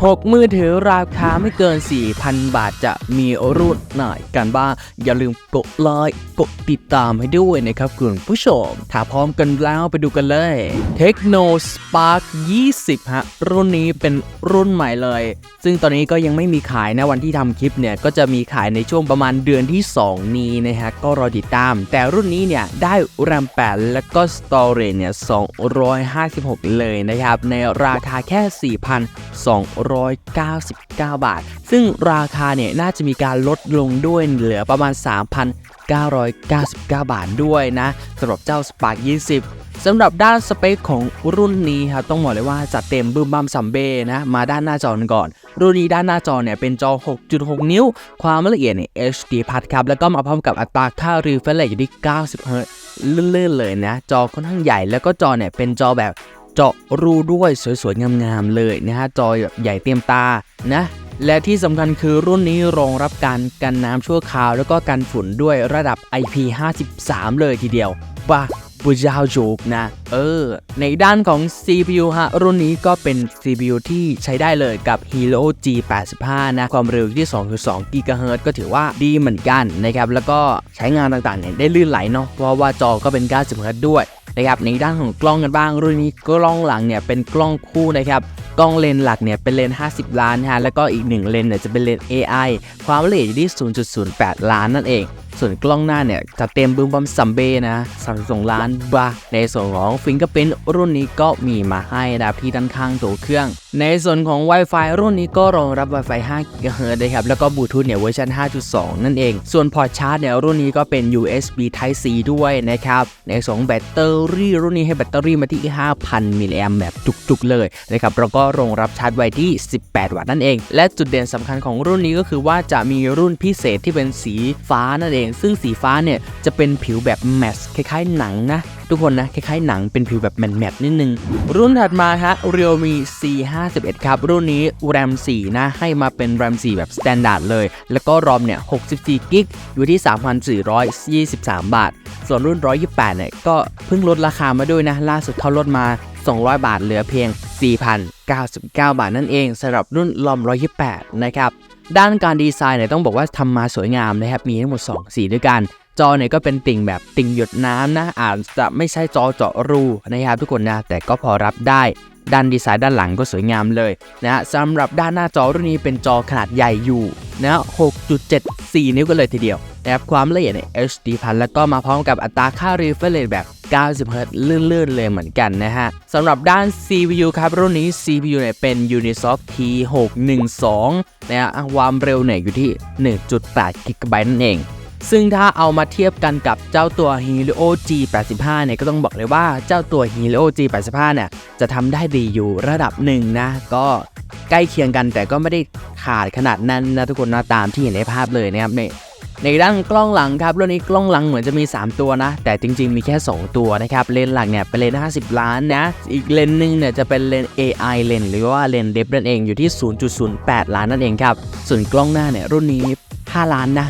6 มือถือราคาไม่เกิน 4,000 บาทจะมีรุ่นไหนกันบ้าง อย่าลืมกดไลค์กดติดตามให้ด้วยนะครับคุณผู้ชม ถ้าพร้อมกันแล้วไปดูกันเลย Techno Spark 20 ฮะ รุ่นนี้เป็นรุ่นใหม่เลย ซึ่งตอนนี้ก็ยังไม่มีขายนะวันที่ทำคลิปเนี่ย ก็จะมีขายในช่วงประมาณเดือนที่ 2 นี้นะฮะ ก็รอติดตาม แต่รุ่นนี้เนี่ย ได้ RAM 8แล้วก็ Storage เนี่ย 256 เลยนะครับ ในราคาแค่4,299 บาท ซึ่งราคาเนี่ยน่าจะมีการลดลงด้วยเหลือประมาณ 3,999 บาทด้วยนะสำหรับเจ้า Spark 20สำหรับด้านสเปคของรุ่นนี้ครับต้องบอกเลยว่าจัดเต็มบึ้มบัมซัมเบ้นะมาด้านหน้าจอกันก่อน รุ่นนี้ด้านหน้าจอเนี่ยเป็นจอ 6.6 นิ้ว ความละเอียดเนี่ย HD พัดครับแล้วก็มาพร้อมกับอัตราค่า refresh อยู่ที่ 90 Hz ลื่นๆเลยนะ จอค่อนข้างใหญ่แล้วก็จอเนี่ยเป็นจอแบบ เจาะรูด้วยสวยๆ งามๆ เลยนะฮะ จอแบบใหญ่เต็มตานะ และที่สำคัญคือรุ่นนี้รองรับการกันน้ำชั่วคราว แล้วก็กันฝุ่นด้วยระดับ IP53 เลยทีเดียวบ้าบุญาวโจกนะ เออ ในด้านของ CPU ฮะ รุ่นนี้ก็เป็น CPU ที่ใช้ได้เลยกับ Helio G85 นะ ความเร็วอยู่ที่ 2.2 GHz ก็ถือว่าดีเหมือนกันนะครับ แล้วก็ใช้งานต่างๆเนี่ยได้ลื่นไหลเนาะ เพราะว่าจอก็เป็น 90 Hz ด้วย นะครับในด้านของกล้องกันบ้าง รุ่นนี้กล้องหลังเนี่ยเป็นกล้องคู่นะครับ กล้องเลนส์หลักเนี่ยเป็นเลนส์50 ล้านฮะแล้วก็อีก 1 เลนส์เนี่ยจะเป็นเลนส์ AI ความละเอียดอยู่ที่ 0.08 ล้านนั่นเอง ส่วนกล้องหน้าเนี่ยจะเต็มบึ้มบัมซัมเบ้นะ32ล้านบาทในส่วนของฟิงเกอร์พิ้นรุ่นนี้ก็มีมาให้นะครับที่ด้านข้างตัวเครื่อง ในส่วนของ Wi-Fi รุ่นนี้ก็รองรับ Wi-Fi 5 GHz นะครับแล้วก็บลูทูธเนี่ยเวอร์ชัน5.2 นั่นเอง ส่วนพอร์ตชาร์จเนี่ยรุ่นนี้ก็เป็น USB Type C ด้วยนะครับในส่วนของแบตเตอรี่รุ่นนี้ให้แบตเตอรี่มาที่ 5,000มิลลิแอมแบบจุกๆเลยนะครับแล้วก็็รองรับชาร์จไวที่ 18 วัตต์นั่นเอง และจุดเด่นสำคัญของรุ่นนี้ก็คือว่าจะมีรุ่นพิเศษที่เป็นสีฟ้านั่นเอง ซึ่งสีฟ้าเนี่ยจะเป็นผิวแบบแมสคล้ายๆหนังนะทุกคนนะคล้ายๆหนังเป็นผิวแบบแมทๆนิดนึง รุ่นถัดมาฮะ Realme C51 ครับ รุ่นนี้ RAM 4 นะ ให้มาเป็น RAM 4 แบบ Standard เลย แล้วก็ ROM เนี่ย64กิกอยู่ที่ 3,423 บาท ส่วนรุ่น 128 เนี่ย ก็เพิ่งลดราคามาด้วยนะ ล่าสุดเขาลดมา 200 บาทเหลือเพียง 99 บาทนั่นเองสำหรับรุ่นลอม 128 นะครับ ด้านการดีไซน์เนี่ยต้องบอกว่าทำมาสวยงามนะครับ มีทั้งหมด 2 สีด้วยกัน จอเนี่ยก็เป็นติ่งแบบติ่งหยดน้ำนะอาจจะไม่ใช่จอเจาะรูนะครับทุกคนนะแต่ก็พอรับได้ด้านดีไซน์ด้านหลังก็สวยงามเลยนะสำหรับด้านหน้าจอรุ่นนี้เป็นจอขนาดใหญ่อยู่นะ6.74 นิ้วกันเลยทีเดียวนะครับความละเอียดใน HD พันแล้วก็มาพร้อมกับอัตราค่า refresh แบบ 90 Hz ลื่นๆ เลยเหมือนกันนะฮะสำหรับด้าน CPU ครับ รุ่นนี้ CPU เนี่ยเป็น Unisoc T612 นะฮะความเร็วเนี่ยอยู่ที่ 1.8 GB นั่นเอง ซึ่งถ้าเอามาเทียบกันกับเจ้าตัว Helio G85 เนี่ยก็ต้องบอกเลยว่าเจ้าตัว Helio G85 เนี่ยจะทำได้ดีอยู่ระดับหนึ่งนะ ก็ใกล้เคียงกันแต่ก็ไม่ได้ขาดขนาดนั้นนะทุกคนนะตามที่เห็นในภาพเลยนะครับในในด้านกล้องหลังครับรุ่นนี้กล้องหลังเหมือนจะมี 3 ตัวนะ แต่จริง ๆ มีแค่ 2 ตัวนะครับ เลนส์หลักเนี่ยเป็นเลนส์50 ล้านนะ อีกเลนส์หนึงเนี่ยจะเป็นเลนส์ AI เลนส์หรือว่าเลนส์เดฟนั่นเองอยู่ที่ 0.08 ล้านนั่นเองครับ ส่วนกล้องหน้าเนี่ยรุ่นนี้ 5 ล้านนะ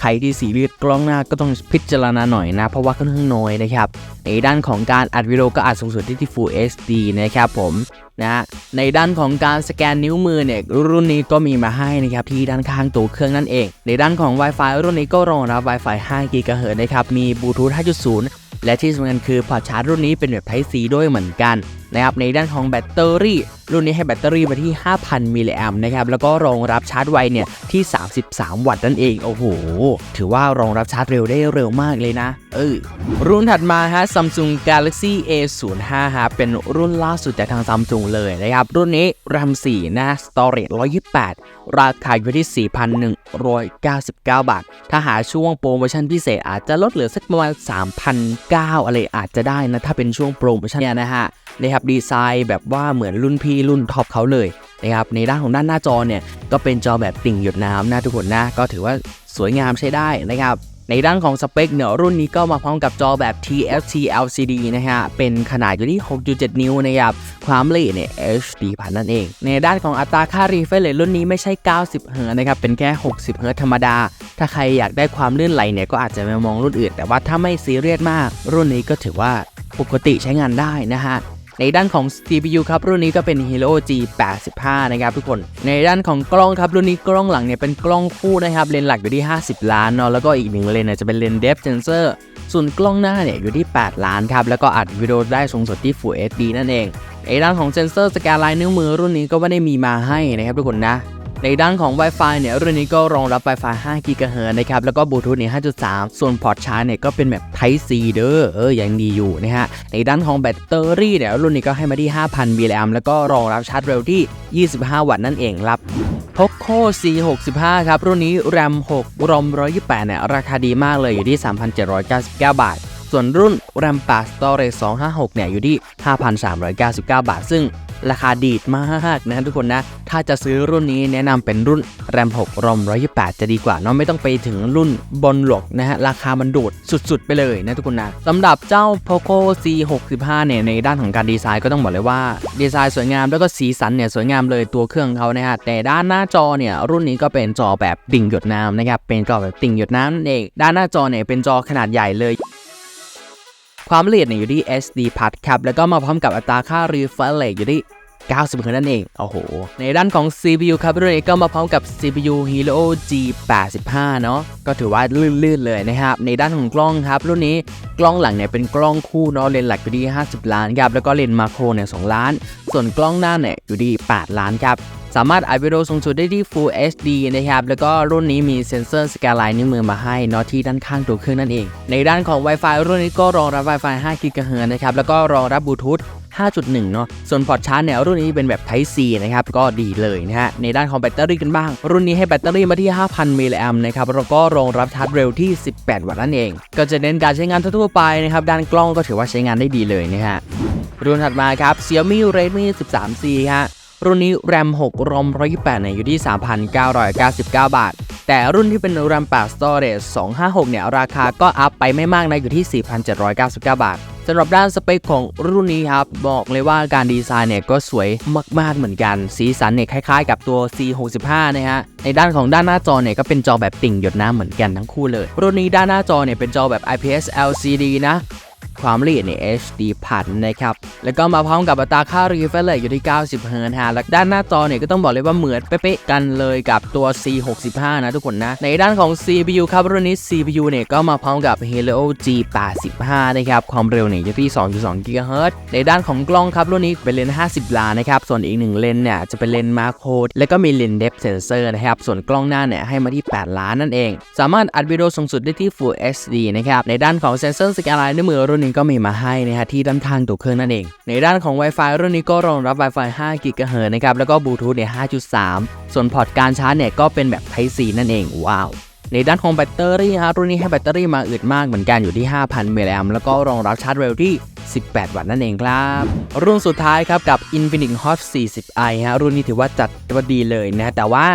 ใครที่สีเลือดกล้องหน้าก็ต้องพิจารณาหน่อยนะ เพราะว่าค่อนข้างน้อยนะครับ ในด้านของการอัดวิดีโอก็อัดสูงสุดที่ที่ Full HD นะครับผมนะในด้านของการสแกนนิ้วมือเนี่ยรุ่นนี้ก็มีมาให้นะครับที่ด้านข้างตัวเครื่องนั่นเอง ในด้านของ Wi-Fi รุ่นนี้ก็รองรับ Wi-Fi 5 GHz นะครับมีบลูทูธ5.0 และที่สำคัญคือพอร์ตชาร์จรุ่นนี้เป็นแบบ Type C ด้วยเหมือนกัน นะครับในด้านของแบตเตอรี่ รุ่นนี้ให้แบตเตอรี่มาที่ 5,000 มิลลิแอมนะครับแล้วก็รองรับชาร์จไวเนี่ยที่ 33 วัตต์นั่นเองโอ้โห ถือว่ารองรับชาร์จเร็วได้เร็วมากเลยนะเออรุ่นถัดมาฮะ Samsung Galaxy A05 ฮะเป็นรุ่นล่าสุดจากทาง Samsung เลยนะครับรุ่นนี้ RAM 4 นะ Storage 128 ราคาอยู่ที่ 4,199 บาท ถ้าหาช่วงโปรโมชั่นพิเศษอาจจะลดเหลือสักประมาณ3,900อะไรอาจจะได้นะถ้าเป็นช่วงโปรโมชั่นเนี่ยนะฮะนะครับดีไซน์แบบว่าเหมือนรุ่นพี่รุ่นท็อปเขาเลยนะครับในด้านของด้านหน้าจอเนี่ยก็เป็นจอแบบติ่งหยดน้ำนะทุกคนนะก็ถือว่าสวยงามใช้ได้นะครับในด้านของสเปคเนี่ยรุ่นนี้ก็มาพร้อมกับจอแบบ TFT LCD นะฮะ เป็นขนาดอยู่ที่ 6.7 นิ้วนะครับ ความละเอียดเนี่ย HD พันนั่นเอง ในด้านของอัตราค่า refresh rate รุ่นนี้ไม่ใช่ 90 เฮิร์ตนะครับ เป็นแค่ 60 เฮิร์ตซ์ธรรมดา ถ้าใครอยากได้ความลื่นไหลเนี่ย ก็อาจจะไปมองรุ่นอื่น แต่ว่าถ้าไม่ซีเรียสมาก รุ่นนี้ก็ถือว่าปกติใช้งานได้นะฮะ ในด้านของ CPU ครับรุ่นนี้ก็เป็น Hero G85 นะครับทุกคน ในด้านของกล้องครับรุ่นนี้กล้องหลังเนี่ยเป็นกล้องคู่นะครับเลนส์หลักอยู่ที่ 50 ล้านเนาะแล้วก็อีกหนึ่งเลนเนี่ยจะเป็นเลนส์ depth sensor ส่วนกล้องหน้าเนี่ยอยู่ที่ 8 ล้านครับแล้วก็อัดวิดีโอได้สูงสุดที่ Full HD นั่นเองในด้านของเซนเซอร์สแกนลายนิ้วมือรุ่นนี้ก็ไม่ได้มีมาให้นะครับทุกคนนะ ในด้านของ Wi-Fi เนี่ยรุ่นนี้ก็รองรับ Wi-Fi 5 GHz นะครับ แล้วก็บลูทูธเนี่ย5.3 ส่วนพอร์ตชาร์จเนี่ยก็เป็นแบบ Type C เด้อเออยังดีอยู่นะฮะ ในด้านของแบตเตอรี่เนี่ยรุ่นนี้ก็ให้มาที่ 5,000มิลลิแอมแล้วก็รองรับชาร์จเร็วที่ 25 วัตต์นั่นเองครับ Poco C65 ครับ รุ่นนี้ RAM 6 ROM 128เนี่ยราคาดีมากเลยอยู่ที่ 3,799 บาท ส่วนรุ่น RAM 8 Storage 256 เนี่ยอยู่ที่ 5,399 บาท ซึ่งราคาดีดมากนะทุกคนนะ ถ้าจะซื้อรุ่นนี้แนะนำเป็นรุ่น RAM 6 ROM 128 จะดีกว่าเนาะไม่ต้องไปถึงรุ่นบนหลกนะฮะ ราคามันโดดสุดๆ ไปเลยนะทุกคนนะสำหรับเจ้า Poco C65 เนี่ยในด้านของการดีไซน์ก็ต้องบอกเลยว่า ดีไซน์สวยงามแล้วก็สีสันเนี่ยสวยงามเลยตัวเครื่องเขานะฮะ แต่ด้านหน้าจอเนี่ยรุ่นนี้ก็เป็นจอแบบติ่งหยดน้ำนะครับ เป็นจอแบบติ่งหยดน้ำเองด้านหน้าจอเนี่ยเป็นจอขนาดใหญ่เลย ความละเอียดเนี่ยอยู่ที่ SD Plus ครับ แล้วก็มาพร้อมกับอัตราค่า refresh rate อยู่ที่90นั่นเอง โอ้โห ในด้านของ CPU ครับรุ่นนี้ก็มาพร้อมกับ CPU Helio G85 เนาะ ก็ถือว่าลื่นๆเลยนะครับ ในด้านของกล้องครับ รุ่นนี้กล้องหลังเนี่ยเป็นกล้องคู่เนาะ เลนส์หลักอยู่ที่ 50 ล้านครับ แล้วก็เลนส์มาโครเนี่ย 2 ล้าน ส่วนกล้องหน้าเนี่ยอยู่ที่ 8 ล้านครับ สามารถอัดวิดีโอสูงสุดได้ที่ Full HD นะครับ แล้วก็รุ่นนี้มีเซ็นเซอร์สแกนลายนิ้วมือมาให้เนาะที่ด้านข้างตัวเครื่องนั่นเอง ในด้านของ Wi-Fi รุ่นนี้ก็รองรับ Wi-Fi 5 GHz นะครับ แล้วก็รองรับบลูทูธ5.1 เนาะ ส่วนพอร์ตชาร์จเนี่ยรุ่นนี้เป็นแบบ Type C นะครับ ก็ดีเลยนะฮะ ในด้านของแบตเตอรี่กันบ้าง รุ่นนี้ให้แบตเตอรี่มาที่ 5,000 มิลลิแอมนะครับ แล้วก็รองรับชาร์จเร็วที่ 18 วัตต์นั่นเอง ก็จะเน้นการใช้งานทั่วไปนะครับ ด้านกล้องก็ถือว่าใช้งานได้ดีเลยนะฮะ รุ่นถัดมาครับ Xiaomi Redmi 13C ฮะ รุ่นนี้ RAM 6 ROM 128เนี่ยอยู่ที่ 3,999 บาท แต่รุ่นที่เป็น RAM 8 Storage 256 เนี่ย ราคาก็อัพไปไม่มากนะอยู่ที่ 4,799 บาทสำหรับด้านสเปคของรุ่นนี้ครับบอกเลยว่าการดีไซน์เนี่ยก็สวยมาก ๆ เหมือนกัน สีสันเนี่ยคล้าย ๆ กับตัว C65 นะฮะในด้านของด้านหน้าจอเนี่ยก็เป็นจอแบบติ่งหยดน้ำเหมือนกันทั้งคู่เลย รุ่นนี้ด้านหน้าจอเนี่ยเป็นจอแบบ IPS LCD นะ ความละเอียดใน HD พันนะครับ แล้วก็มาพร้อมกับอัตราค่า refresh rate อยู่ที่ 90 Hz ฮะและด้านหน้าจอเนี่ยก็ต้องบอกเลยว่าเหมือนเป๊ะๆกันเลยกับตัว C65 นะทุกคนนะ ในด้านของ CPU ครับรุ่นนี้ CPU เนี่ยก็มาพร้อมกับ Helio G85 นะครับ ความเร็วเนี่ยอยู่ที่ 2.2 GHz ในด้านของกล้องครับรุ่นนี้เป็นเลนส์ 50 ล้านนะครับ ส่วนอีกหนึ่งเลนส์เนี่ยจะเป็นเลนส์มาโครแล้วก็มีเลนส์ depth sensor นะครับ ส่วนกล้องหน้าเนี่ยให้มาที่ 8 ล้านนั่นเอง สามารถอัดวิดีโอสูงสุดได้ที่ Full HD นะครับ ในด้านของเซนเซอร์สกนลายนิ้วมือรุ่นนี้ก็มีมาให้นะฮะที่ด้านข้างตัวเครื่องนั่นเอง ในด้านของ Wi-Fi รุ่นนี้ก็รองรับ Wi-Fi 5 GHz นะครับแล้วก็บลูทูธเนี่ย 5.3 ส่วนพอร์ตการชาร์จเนี่ยก็เป็นแบบ Type C นั่นเองว้าวในด้านของแบตเตอรี่ฮะรุ่นนี้ให้แบตเตอรี่มาอึดมากเหมือนกันอยู่ที่ 5,000มิลลิแอมแล้วก็รองรับชาร์จเร็วที่ 18 วัตต์นั่นเองครับ รุ่นสุดท้ายครับกับ Infinix Hot 40i ฮะรุ่นนี้ถือว่าจัดว่าดีเลยนะแต่ว่า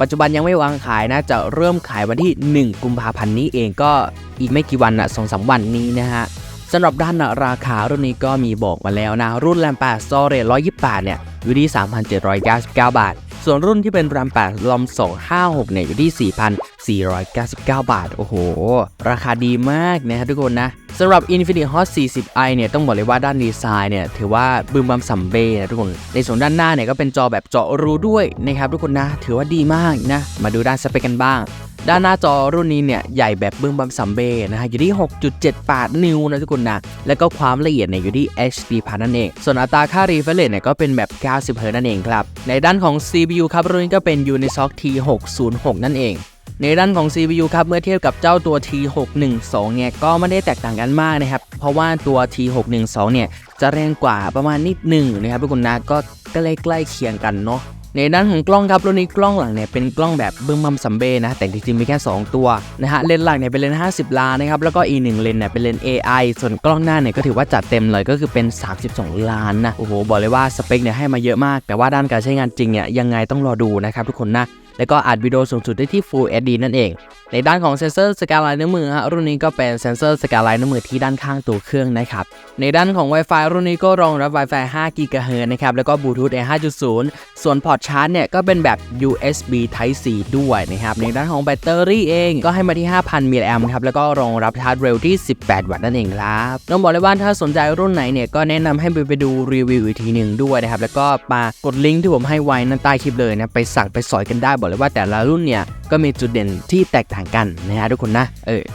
ปัจจุบันยังไม่วางขายนะ จะเริ่มขายวันที่ 1 กุมภาพันธ์นี้เองก็อีกไม่กี่วันนะสองสาวันนี้นะฮะ สำหรับด้านราคารุ่นนี้ก็มีบอกมาแล้วนะ รุ่นแรม8 Storage 128 เนี่ย อยู่ที่ 3,799 บาท ส่วนรุ่นที่เป็นแรม8ลอม256 เนี่ย อยู่ที่ 4,499 บาท โอ้โห ราคาดีมากนะครับทุกคนนะ สำหรับ Infinix Hot 40i เนี่ยต้องบอกเลยว่าด้านดีไซน์เนี่ยถือว่าบึมบัมสัมเบนะทุกคน ในส่วนด้านหน้าเนี่ยก็เป็นจอแบบเจาะรูด้วยนะครับทุกคนนะถือว่าดีมากนะมาดูด้านสเปคกันบ้าง ด้านหน้าจอรุ่นนี้เนี่ยใหญ่แบบบึ้มบัมซัมเบนะฮะอยู่ที่ 6.78 นิ้วนะทุกคนนะแล้วก็ความละเอียดเนี่ยอยู่ที่ HD พันนั่นเอง ส่วนอัตราค่า refresh rate เนี่ยก็เป็นแบบ 90 Hz นั่นเองครับในด้านของ CPU ครับรุ่นนี้ก็เป็น Unisoc T606 นั่นเอง ในด้านของ CPU ครับเมื่อเทียบกับเจ้าตัว T612 เนี่ยก็ไม่ได้แตกต่างกันมากนะครับ เพราะว่าตัว T612 เนี่ยจะแรงกว่าประมาณนิดหนึ่งนะครับทุกคนนะก็ใกล้ๆเคียงกันเนาะในด้านของกล้องครับรุ่นนี้กล้องหลังเนี่ยเป็นกล้องแบบเบึ้มบัมซัมเบนะแต่จริงๆมีแค่ 2 ตัวนะฮะเลนส์หลักเนี่ยเป็นเลนส์50 ล้านนะครับแล้วก็อีกหนึ่งเลนส์เนี่ยเป็นเลนส์ AI ส่วนกล้องหน้าเนี่ยก็ถือว่าจัดเต็มเลยก็คือเป็น 32 ล้านนะโอ้โหบอกเลยว่าสเปคเนี่ยให้มาเยอะมาก แต่ว่าด้านการใช้งานจริงเนี่ยยังไงต้องรอดูนะครับทุกคนนะ แล้วก็อัดวิดีโอสูงสุดได้ที่ Full HD นั่นเอง ในด้านของเซนเซอร์สกาไลน์นิ้วมือฮะรุ่นนี้ก็เป็นเซนเซอร์สกาไลน์นิ้วมือที่ด้านข้างตัวเครื่องนะครับ ในด้านของ Wi-Fi รุ่นนี้ก็รองรับ Wi-Fi 5 GHz นะครับ แล้วก็ Bluetooth A 5.0 ส่วนพอร์ตชาร์จเนี่ยก็เป็นแบบ USB Type C ด้วยนะครับ ในด้านของแบตเตอรี่เองก็ให้มาที่ 5,000มิลลิแอมป์ครับ แล้วก็รองรับชาร์จเร็วที่ 18 วัตต์นั่นเองครับต้องบอกเลยว่าถ้าสนใจรุ่นไหนเนี่ยก็แนะนำให้ไปไปดูรีวิวอีกทีหนึ่งด้วยนะครับ แล้วก็มากดลิงก์ที่ผมให้ไว้นั่นใต้คลิปเลยนะ ไปสั่งไปสอยกันได้บอกเลยว่าแต่ละรุ่นเนี่ยก็มีจุดเด่นที่แตกต่างกันนะฮะทุกคนนะเออ